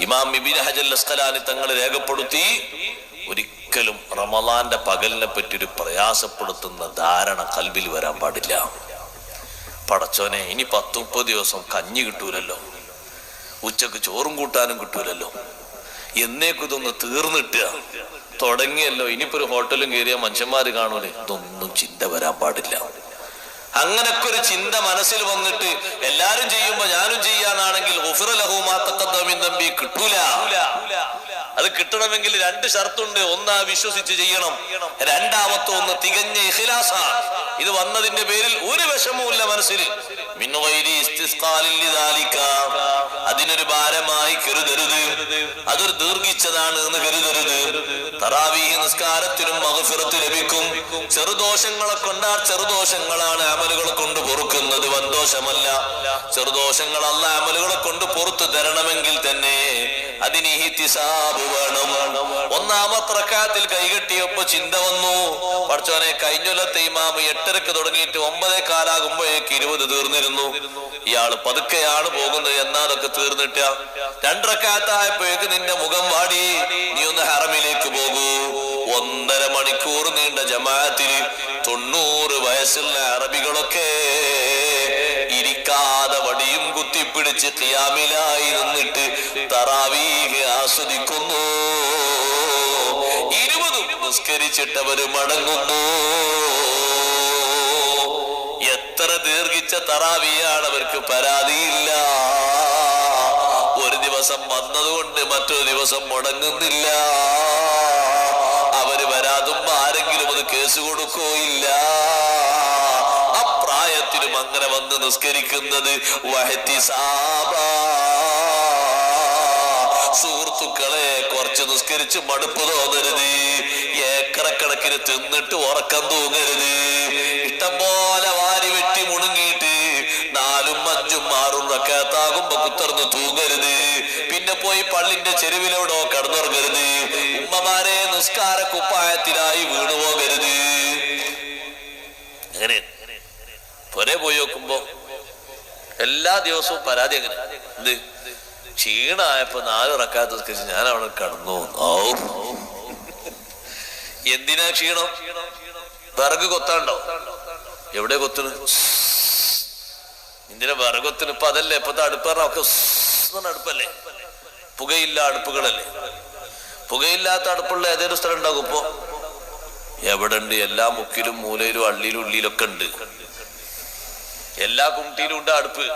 ഇമാം ഇബിൻ ഹജൽ അസ്കലാനി തങ്ങൾ രേഖപ്പെടുത്തി ഒരിക്കലും റമലാന്റെ പകലിനെ പറ്റി ഒരു പ്രയാസപ്പെടുത്തുന്ന ധാരണ കൽബിൽ വരാൻ പാടില്ല. പടച്ചോനെ ഇനി പത്ത് മുപ്പത് ദിവസം കഞ്ഞി കിട്ടൂലല്ലോ. ഉച്ചയ്ക്ക് ചോറും കൂട്ടാനും കിട്ടൂലല്ലോ. എന്നേക്കും ഇതൊന്ന് തീർന്നിട്ടുക. തുടങ്ങിയല്ലോ ഇനിയിപ്പോ ഒരു ഹോട്ടലും കയറിയ മനുഷ്യന്മാര് കാണൂലേ. ഇതൊന്നും ചിന്ത വരാൻ പാടില്ല. അങ്ങനൊക്കെ ഒരു ചിന്ത മനസ്സിൽ വന്നിട്ട് എല്ലാരും ചെയ്യുമ്പോ ഞാനും ചെയ്യാനാണെങ്കിൽ തമ്പി കിട്ടൂല. അത് കിട്ടണമെങ്കിൽ രണ്ട് ഷർത്തുണ്ട്. ഒന്ന് വിശ്വസിച്ച് ചെയ്യണം. രണ്ടാമത്തെ ഒന്ന് തികഞ്ഞ ഇഖ്ലാസ ഇത് വന്നതിന്റെ പേരിൽ ഒരു വിഷമവുമില്ല മനസ്സിൽ. അതിനൊരു ഭാരമായി കരുതരുത്. അതൊരു ദീർഘിച്ചതാണ് എന്ന് കരുതരുത്. തറാവീഹ് നിസ്കാരത്തിനും മകഫിറത്ത് ലഭിക്കും. ചെറുദോഷങ്ങളെ കൊണ്ടാ ചെറുദോഷങ്ങളാണ് അമലുകളെ കൊണ്ട് പൊറുക്കുന്നത്. വൻദോഷമല്ല. ചെറുദോഷങ്ങൾ അല്ല അമലുകളെ കൊണ്ട് പുറത്തു തരണമെങ്കിൽ തന്നെ അതിന് ഇഹ്തിസാബ് വേണം. ഒന്നാമത്തെ കൈകെട്ടിയപ്പോ ചിന്ത വന്നു. പഠിച്ചോനെ കഴിഞ്ഞൊല്ലത്തെ ഇമാമ് എട്ടരക്ക് തുടങ്ങിയിട്ട് ഒമ്പതേ കാലാകുമ്പോഴേക്ക് ഇരുപത് തീർന്നിരുന്നു. ഇയാൾ പതുക്കെയാണ് പോകുന്നത്. എന്നാ അതൊക്കെ തീർന്നിട്ട രണ്ടരക്കാത്തായപ്പോഴേക്ക് നിന്റെ മുഖം വാടി. നീ ഒന്ന് ഹറമിലേക്ക് പോകൂ. ഒന്നര മണിക്കൂർ നീണ്ട ജമാഅത്തിൽ തൊണ്ണൂറ് വയസ്സുള്ള അറബികളൊക്കെ ഇരിക്കാതെ വടിയും കുത്തിപ്പിടിച്ച് തിയാമിലായി നിന്നിട്ട് തറാവീഹ് ആസ്വദിക്കുന്നു. ഇരുപതും നിസ്കരിച്ചിട്ടവര് മടങ്ങുന്നു. തറാവിയാണ് അവർക്ക് പരാതിയില്ല. ഒരു ദിവസം വന്നതുകൊണ്ട് മറ്റൊരു ദിവസം മുടങ്ങുന്നില്ല. അവർ വരാതും ആരെങ്കിലും അത് കേസ് കൊടുക്കുകയില്ല അപ്രായത്തിലും അങ്ങനെ വന്ന് നിസ്കരിക്കുന്നത് സുഹൃത്തുക്കളെ കുറച്ച് നിസ്കരിച്ച് മടുപ്പ് തോന്നരുത്. ഏക്കറക്കണക്കിന് തിന്നിട്ട് ഉറക്കം തൂങ്ങരുത്. ഇഷ്ടം പോലെ വാരി വെട്ടി മുണുങ്ങിയിട്ട് നാലും അഞ്ചും ആറും റക്കാത്താകുമ്പോ കുത്തർന്ന് തൂങ്ങരുത്. പിന്നെ പോയി പള്ളിന്റെ ചെരുവിലോടോ കടന്നുറങ്ങരുത്. ഉമ്മമാരെ നിസ്കാര കുപ്പായത്തിലായി വീണു പോകരുത്. അങ്ങനെ പോയി നോക്കുമ്പോ എല്ലാ ദിവസവും പരാതി അങ്ങനെ എന്ത്? ക്ഷീണായപ്പോ നാല് റക്കാത്ത നിസ്കരിച്ച് ഞാൻ അവിടെ കടന്നു എന്തിനാ ക്ഷീണം? വിറക് കൊത്താണ്ടോ? എവിടെ കൊത്തുന്നു എന്തിനാ വിറകത്തിന് കൊത്തിന് ഇപ്പൊ അതല്ലേ? ഇപ്പത്തെ അടുപ്പ് പറഞ്ഞാ ഒക്കെ അടുപ്പല്ലേ? പുകയില്ല അടുപ്പുകളല്ലേ? പുകയില്ലാത്ത അടുപ്പുള്ള ഏതൊരു സ്ഥലം ഉണ്ടാകും ഇപ്പൊ. എവിടെ ഉണ്ട് എല്ലാ മുക്കിലും മൂലയിലും അള്ളിയിലും ഉള്ളിയിലൊക്കെ ഉണ്ട്. എല്ലാ കുമിട്ടിയിലും ഉണ്ട് അടുപ്പ്.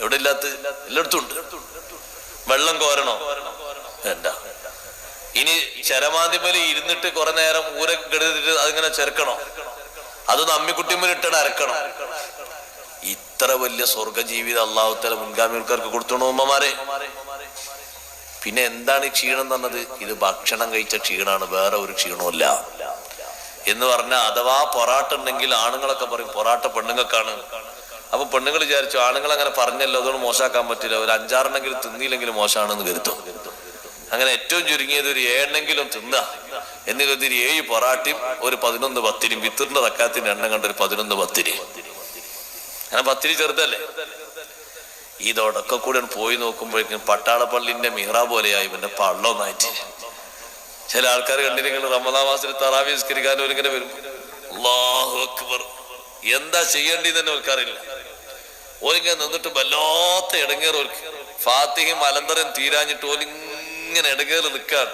എവിടെ ഇല്ലാത്ത? എല്ലായിടത്തും ഉണ്ട്. വെള്ളം കോരണോ? എന്താ ഇനി ചരമാന്തിമേൽ ഇരുന്നിട്ട് കുറെ നേരം ഊര കെടുത്തിട്ട് അതിങ്ങനെ ചെറുക്കണോ അത് നമ്മിക്കുട്ടിമേൽ ഇട്ടിട്ട് അരക്കണം? ഇത്ര വലിയ സ്വർഗ ജീവിതം അള്ളാഹുത്തല മുൻഗാമികൾക്ക് കൊടുത്തണോ ഉമ്മമാരെ. പിന്നെ എന്താണ് ഈ ക്ഷീണം തന്നത്? ഇത് ഭക്ഷണം കഴിച്ച ക്ഷീണാണ് വേറെ ഒരു ക്ഷീണമല്ല എന്ന് പറഞ്ഞാൽ അഥവാ പൊറാട്ട ഉണ്ടെങ്കിൽ ആണുങ്ങളൊക്കെ പറയും പൊറാട്ട പെണ്ണുങ്ങൾക്കാണ്. അപ്പൊ പെണ്ണുങ്ങൾ വിചാരിച്ചു ആണുങ്ങൾ അങ്ങനെ പറഞ്ഞല്ലോ അതുകൊണ്ട് മോശമാക്കാൻ പറ്റില്ല. ഒരു അഞ്ചാറെണ്ണെങ്കിലും തിന്നിയില്ലെങ്കിൽ മോശമാണെന്ന് കരുതും. അങ്ങനെ ഏറ്റവും ചുരുങ്ങിയത് ഒരു ഏഴെണ്ണെങ്കിലും തിന്ന. എന്ന് കരുതി ഏഴ് പൊറാട്ടയും ഒരു പതിനൊന്ന് പത്തിരിയും വിത്തറിന്റെ തക്കാത്തിന്റെ എണ്ണം കണ്ട ഒരു പതിനൊന്ന് പത്തിരി. അങ്ങനെ പത്തിരി ചെറുതല്ലേ? ഇതോടൊക്കെ കൂടെ പോയി നോക്കുമ്പോഴേക്കും പട്ടാളപ്പള്ളിന്റെ മിഹ്റ പോലെയായി പിന്നെ പള്ളൊന്നായിട്ട്. ചില ആൾക്കാർ കണ്ടിരിക്കുന്നത് റമദാ മാസത്തിൽ ഇങ്ങനെ വരും. അക്ബർ. എന്താ ചെയ്യേണ്ടി തന്നെ ഓർക്കാറില്ല ഓരിങ്ങനെ നിന്നിട്ട് വല്ലാത്ത ഇടങ്ങേറ് ഓർക്ക്. ഫാത്തിഹയും അലന്തരം തീരാഞ്ഞിട്ട് ഓലിങ്ങനെ ഇടങ്ങേറ് നിൽക്കാണ്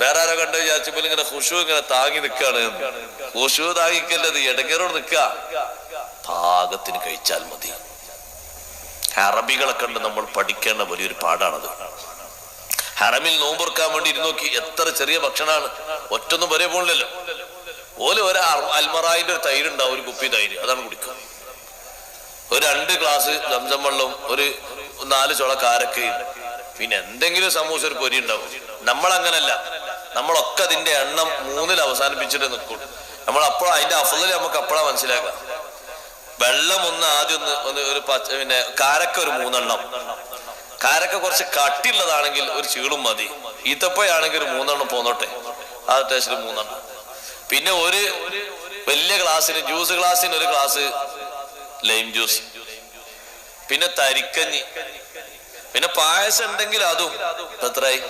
വേറെ ആരോ കണ്ടു വിചാരിച്ചപ്പോൾ ഇങ്ങനെ ഹുഷു ഇങ്ങനെ താങ്ങി നിൽക്കാണ് ഹുഷു താങ്ങിക്കല്ലത് ഇടങ്ങേറോട് നിൽക്ക പാകത്തിന് കഴിച്ചാൽ മതി. അറബികളെ കണ്ട് നമ്മൾ പഠിക്കേണ്ട വലിയൊരു പാടാണത്. ഹറമിൽ നോമ്പുറക്കാൻ വേണ്ടി ഇരുന്നോക്കി എത്ര ചെറിയ ഭക്ഷണമാണ്. ഒറ്റൊന്നും വരെ പോണില്ലല്ലോ. ഓല ഒരു അൽമറായിന്റെ ഒരു തൈര് ഉണ്ടാവും ഒരു കുപ്പി തൈര്. അതാണ് കുടിക്കുക. ഒരു രണ്ട് ഗ്ലാസ് സംസം വെള്ളവും ഒരു നാല് ചുള കാരക്കയും പിന്നെ എന്തെങ്കിലും സമൂസ ഒരു പൊരി ഉണ്ടാവും. നമ്മൾ അങ്ങനല്ല നമ്മളൊക്കെ അതിന്റെ എണ്ണം മൂന്നിൽ അവസാനിപ്പിച്ചിട്ട് നിൽക്കും. നമ്മൾ അപ്പോൾ അതിന്റെ അഫലിൽ നമുക്ക് അപ്പോഴാണ് മനസ്സിലാക്കാം വെള്ളം ഒന്ന് ആദ്യം ഒന്ന് ഒന്ന് ഒരു പച്ച പിന്നെ കാരക്ക ഒരു മൂന്നെണ്ണം. കാരക്ക കുറച്ച് കട്ടിയുള്ളതാണെങ്കിൽ ഒരു ചീളും മതി. ഈത്തപ്പയാണെങ്കിൽ ഒരു മൂന്നെണ്ണം പോന്നോട്ടെ. ആ ടേസ്റ്റിൽ മൂന്നെണ്ണം. പിന്നെ ഒരു വലിയ ഗ്ലാസ്സിന് ജ്യൂസ് ഗ്ലാസ്സിന് ഒരു ഗ്ലാസ് ലൈം ജ്യൂസ് പിന്നെ തരിക്കഞ്ഞി. പിന്നെ പായസം ഉണ്ടെങ്കിൽ അതും. എത്രയായി?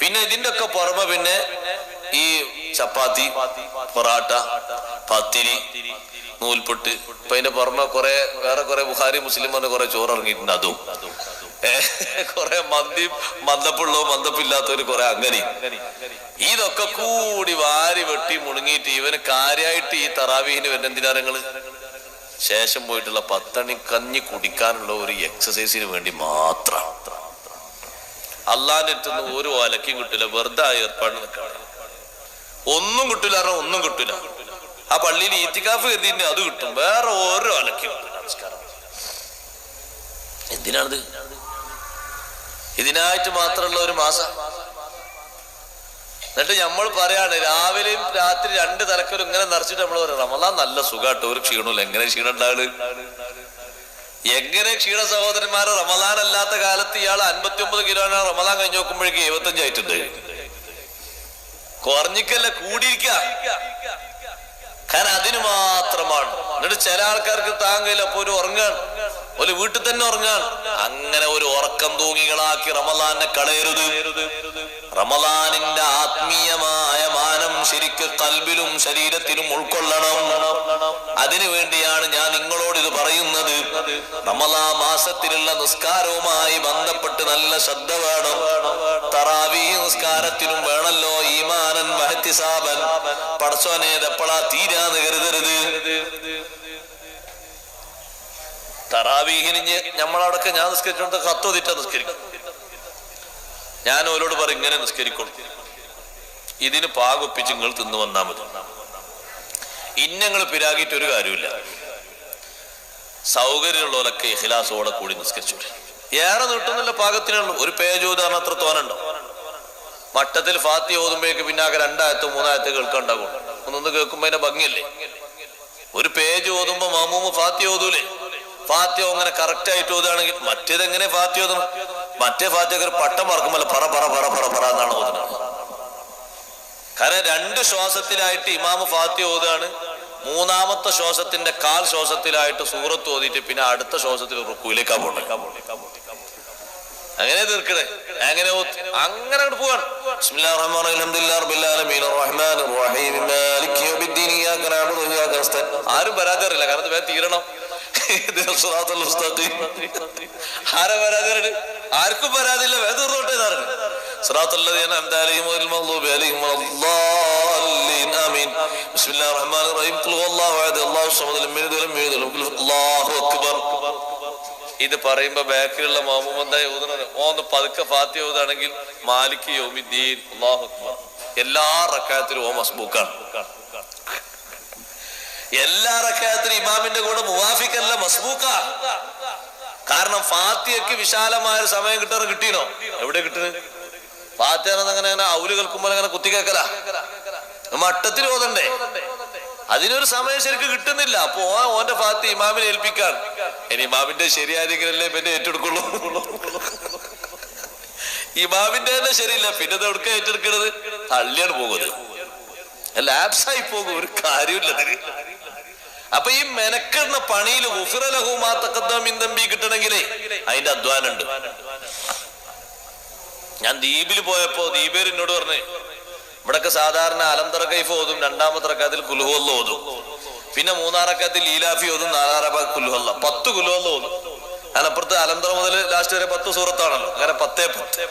പിന്നെ ഇതിന്റെ ഒക്കെ പുറമെ പിന്നെ ഈ ചപ്പാത്തി പൊറാട്ട പത്തിരി നൂൽപുട്ട്. ഇപ്പൊ അതിന്റെ പുറമെ കുറെ വേറെ കുറെ ബുഹാരി മുസ്ലിം പറഞ്ഞ കുറെ ചോറ് ഇറങ്ങിയിട്ടുണ്ട് അതും കൊറേ മന്തിയും മന്ദപ്പുള്ളോ മന്ദപ്പില്ലാത്തവര് കുറെ അങ്ങനെ ഇതൊക്കെ കൂടി വാരി വെട്ടി മുണുങ്ങിയിട്ട് ഇവന് കാര്യമായിട്ട് ഈ തറാവീഹിന് വരുന്ന എന്തിനാരങ്ങൾ ശേഷം പോയിട്ടുള്ള പത്തണി കഞ്ഞി കുടിക്കാനുള്ള ഒരു എക്സസൈസിന് വേണ്ടി മാത്രം. അള്ളാന്റെ അടുത്തുനിന്ന് ഒരു ഒലക്കും കിട്ടില്ല വെറുതെ ഏർപ്പാട് നിൽക്കാണ് ഒന്നും പറഞ്ഞാൽ ഒന്നും കിട്ടില്ല ആ പള്ളിയിൽ ഈറ്റിക്കാഫ് കരുതിയിട്ട് അത് കിട്ടും. വേറെ ഓരോ അലക്കും. നമസ്കാരം. എന്തിനാണിത്? ഇതിനായിട്ട് മാത്രമുള്ള ഒരു മാസം. എന്നിട്ട് നമ്മൾ പറയാണ് രാവിലെയും രാത്രി രണ്ട് തലക്കലും ഇങ്ങനെ നിറച്ചിട്ട് നമ്മൾ പറയാം റമലാൻ നല്ല സുഖാട്ടോ ഒരു ക്ഷീണമില്ല എങ്ങനെ ക്ഷീണം ഉണ്ടാവുക എങ്ങനെ ക്ഷീണ സഹോദരന്മാരെ റമലാൻ അല്ലാത്ത കാലത്ത് ഇയാൾ അൻപത്തി ഒമ്പത് കിലോനാണ് റമലാൻ കഴിഞ്ഞ് നോക്കുമ്പോഴേക്ക് എഴുപത്തഞ്ച് ആയിട്ടുണ്ട്. കുറഞ്ഞിക്കല്ല കൂടിയിരിക്ക. കാരണം അതിന് മാത്രമാണ്. എന്നിട്ട് ചില ആൾക്കാർക്ക് താങ്കയില്ല അപ്പൊ ഒരു ഉറങ്ങാണ്. ഒരു വീട്ടിൽ തന്നെ ഉറങ്ങാണ്. അങ്ങനെ ഒരു ഉറക്കം തൂങ്ങികളാക്കി റമലാനെ കളയരുത്. റമലാനിന്റെ ആത്മീയമായ മാനം ശരിക്ക് കൽബിലും ശരീരത്തിലും ഉൾക്കൊള്ളണം. അതിനു വേണ്ടിയാണ് ഞാൻ പറയുന്നത് റമലാ മാസത്തിലുള്ള നിസ്കാരവുമായി ബന്ധപ്പെട്ട് നല്ല ശ്രദ്ധ വേണം. തറാവി നിസ്കാരത്തിനും വേണല്ലോ ഈമാനൻ മഹത്തിസാബൻ പടച്ചോനെ എപ്പോഴാ തീരാന്ന് കരുതരുത്. തറാവീഹിന് നമ്മളവിടൊക്കെ ഞാൻ നിസ്കരിച്ചോണ്ട് കത്തോതിട്ട നിസ്കരിക്കും. ഞാൻ ഓരോട് പറയും ഇങ്ങനെ നിസ്കരിക്കണം ഇതിന് പാകൊപ്പിച്ച് നിങ്ങൾ തിന്നു വന്നാൽ മതി. ഇന്നങ്ങൾ പിരാകിയിട്ട് ഒരു കാര്യമില്ല സൗകര്യമുള്ളവരൊക്കെ ഇഖിലാസോടെ കൂടി നിസ്കരിച്ചു ഏറെ നീട്ടുന്നില്ല പാകത്തിനുള്ളൂ ഒരു പേജ് ഉദാഹരണം അത്ര തോന്നുണ്ടോ. മട്ടത്തിൽ ഫാത്തി ഓതുമ്പോഴേക്ക് പിന്നാകെ രണ്ടായത്തോ മൂന്നായത്തോ കേൾക്കണ്ടാകും. ഒന്നൊന്ന് കേൾക്കുമ്പോ അതിന്റെ ഭംഗിയല്ലേ? ഒരു പേജ് ഓതുമ്പോ മാമൂമ ഫാത്തി ഓതൂലേ? ഫാത്തി അങ്ങനെ കറക്റ്റ് ആയിട്ട് ഓതുകയാണെങ്കിൽ മറ്റേത് എങ്ങനെ ഫാത്തി ഓതണം? മറ്റേ ഫാത്തിയൊക്കെ ഒരു പട്ടം മറക്കുമ്പോൾ പറ പറ പറ പറ പറ എന്നാണ് ഓതുന്നത്. കാരണം രണ്ട് ശ്വാസത്തിലായിട്ട് ഇമാമ് ഫാത്തി ഓതുകയാണ്. മൂന്നാമത്തെ ശ്വാസത്തിന്റെ കാൽ ശ്വാസത്തിലായിട്ട് സൂറത്ത് ഓതിയിട്ട് പിന്നെ അടുത്ത ശ്വാസത്തിൽ റുക്കുവിലേക്കാ പോണേ. അങ്ങനെ തീർക്കണേ. അങ്ങനെ അങ്ങനെ അങ്ങോട്ട് പോവാണ്. ആരും പരാതി കാരണം തീരണം. ആരാ പരാതി അറിയണ്? ആർക്കും പരാതിയില്ല. വേദ തീർന്നോട്ടെ എന്നാണ് റഹീം. ഹുവല്ലാഹു അഹദ്. അല്ലാഹു അല്ലാഹു അക്ബർ. ഇത് പറയുമ്പോ ബാക്കിലുള്ള മാമുമന്തായി ഊതുന്നത് പതുക്കെ ഫാത്തി ഊതാണെങ്കിൽ മാലിക് അല്ലാഹു എല്ലാ റക്കായത്തിലും ഓ മസ്ബൂക്കാണ്. എല്ലാ റക്കായത്തിലും ഇമാമിന്റെ കൂടെ മുവാഫിക്കല്ല മസ്ബൂക്ക കാരണം ഫാത്തിയക്ക് വിശാലമായ ഒരു സമയം കിട്ടാറ് കിട്ടിയോ എവിടെ കിട്ടുന്നത്? ഫാത്തിയ അങ്ങനെ അങ്ങനെ ഔൽ കേൾക്കുമ്പോൾ അങ്ങനെ കുത്തിക്കേക്കല മട്ടത്തിൽ ഓതണ്ടേ? അതിനൊരു സമയം ശരിക്കും കിട്ടുന്നില്ല. അപ്പൊ ഓ ഓന്റെ ഫാത്തി ഇമാമിനെ ഏൽപ്പിക്കാൻ. ഇനി ഇമാമിന്റെ ശരിയായിരിക്കലല്ലേ പിന്നെ ഏറ്റെടുക്കുള്ളൂ. ഇമാമിന്റെ തന്നെ ശരിയില്ല. പിന്നെ എവിടെ ഏറ്റെടുക്കണത്? തള്ളിയാണ് പോകുന്നത്. ലാപ്സായി പോകും. ഒരു കാര്യമില്ല അപ്പൊ ഈ മെനക്കെടുന്ന പണിയിൽ ഉഫിറലഹുമാത്തക്കത്തമ്പി കിട്ടണമെങ്കിലേ അതിന്റെ അധ്വാനം ഉണ്ട് ഞാൻ ദ്വീപിൽ പോയപ്പോ ദ്വീപേർ എന്നോട് പറഞ്ഞു ഇവിടൊക്കെ സാധാരണ അലന്തറ ഓതും രണ്ടാമത്തെ റക്കാത്തിൽ ഓതും. പിന്നെ മൂന്നാറക്കാത്തിൽ ലീലാഫി ഓതും നാലാറക്ക കുലുഹല്ല പത്ത് കുലുഹല്ല ഓതും. അതിനപ്പുറത്ത് അലന്തറ മുതൽ ലാസ്റ്റ് വരെ പത്ത് സൂറത്താണല്ലോ. അങ്ങനെ പത്തേ പത്ത്.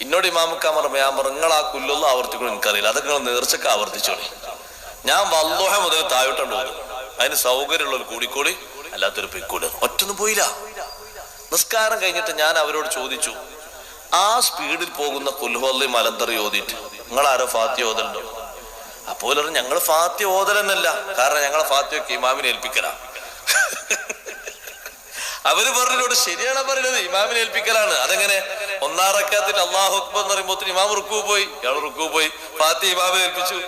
എന്നോട് ഇമാമുക്കാൻ പറഞ്ഞു ഞാൻ പറഞ്ഞു നിങ്ങൾ ആ കുല്ലൊന്നും ആവർത്തിക്കണം? എനിക്കറിയില്ല. അതൊക്കെ നിങ്ങൾ നേർച്ചക്ക് ആവർത്തിച്ചോളി. ഞാൻ വല്ലോഹ മുതൽ താഴോട്ടുണ്ട് പോകും അതിന് ഒരു കൂടിക്കോടി അല്ലാത്തൊരു പെക്കൂട്. ഒറ്റൊന്നും പോയില്ല. നിസ്കാരം കഴിഞ്ഞിട്ട് ഞാൻ അവരോട് ചോദിച്ചു ആ സ്പീഡിൽ പോകുന്ന കുൽഹോല്ലി മലന്തറി ഓതിയിട്ട് നിങ്ങൾ ആരോ ഫാത്തി ഓതലുണ്ടോ? അപ്പോൾ ഞങ്ങൾ ഫാത്തി ഓതലെന്നല്ല. കാരണം ഞങ്ങളെ ഫാത്തിയൊക്കെ ഇമാമിനെ ഏൽപ്പിക്കലാ. അവർ പറഞ്ഞോട് ശരിയാണ് പറഞ്ഞത്. ഇമാമിനെ ഏൽപ്പിക്കലാണ്. അതെങ്ങനെ? ഒന്നാം റക്കാത്തിൽ അള്ളാഹു അക്ബർ എന്ന് പറയുമ്പോൾ ഇമാം റുക്കു പോയി. ഇയാൾ റുക്കു പോയി. ഫാത്തി ഇമാമിനെ ഏൽപ്പിച്ചു.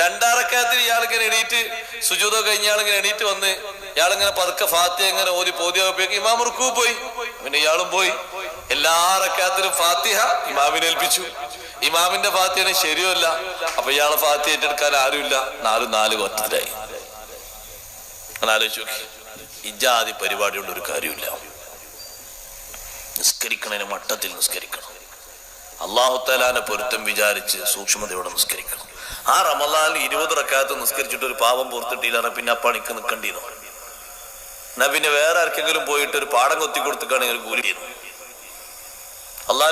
രണ്ടാം റക്കാത്തിൽ ഇയാളിങ്ങനെ എണീറ്റ് സുജൂതോ കഴിഞ്ഞ ഇയാളിങ്ങനെ എണീറ്റ് വന്ന് ഇയാളിങ്ങനെ പതുക്കെ ഫാത്തി എങ്ങനെ ഓരി പോതിയാകുമ്പോഴേക്ക് ഇമാം റുക്കു പോയി. പിന്നെ ഇയാളും പോയി. എല്ലാ റക്കാത്തിലും ഫാത്തിഹ ഇമാമിനെ ഏൽപ്പിച്ചു. ഇമാമിന്റെ ഫാത്തിയാണ് ശരിയല്ല അപ്പൊ ഇയാളെ ഫാത്തി ഏറ്റെടുക്കാൻ ആരുമില്ല. നാലും നാല് കൊത്തിലായി ആലോചിച്ചു ഇജാതി പരിപാടി കൊണ്ട് ഒരു കാര്യമില്ല. നിസ്കരിക്കണതിന് മട്ടത്തിൽ നിസ്കരിക്കണം. അള്ളാഹുത്താലാന്റെ പൊരുത്തം വിചാരിച്ച് സൂക്ഷ്മതയോടെ നിസ്കരിക്കണം. ആ റമലാൽ ഇരുപത് റക്കാത്ത് നിസ്കരിച്ചിട്ട് ഒരു പാവം പുറത്തിട്ടില്ല പിന്നെ ആ പണിക്ക് നിൽക്കേണ്ടിയിരുന്നു. എന്നാ പിന്നെ വേറെ ആർക്കെങ്കിലും പോയിട്ട് ഒരു പാടം കൊത്തി കൊടുത്തിക്കാണെങ്കിൽ ചെയ്യുന്നു അള്ളാഹ്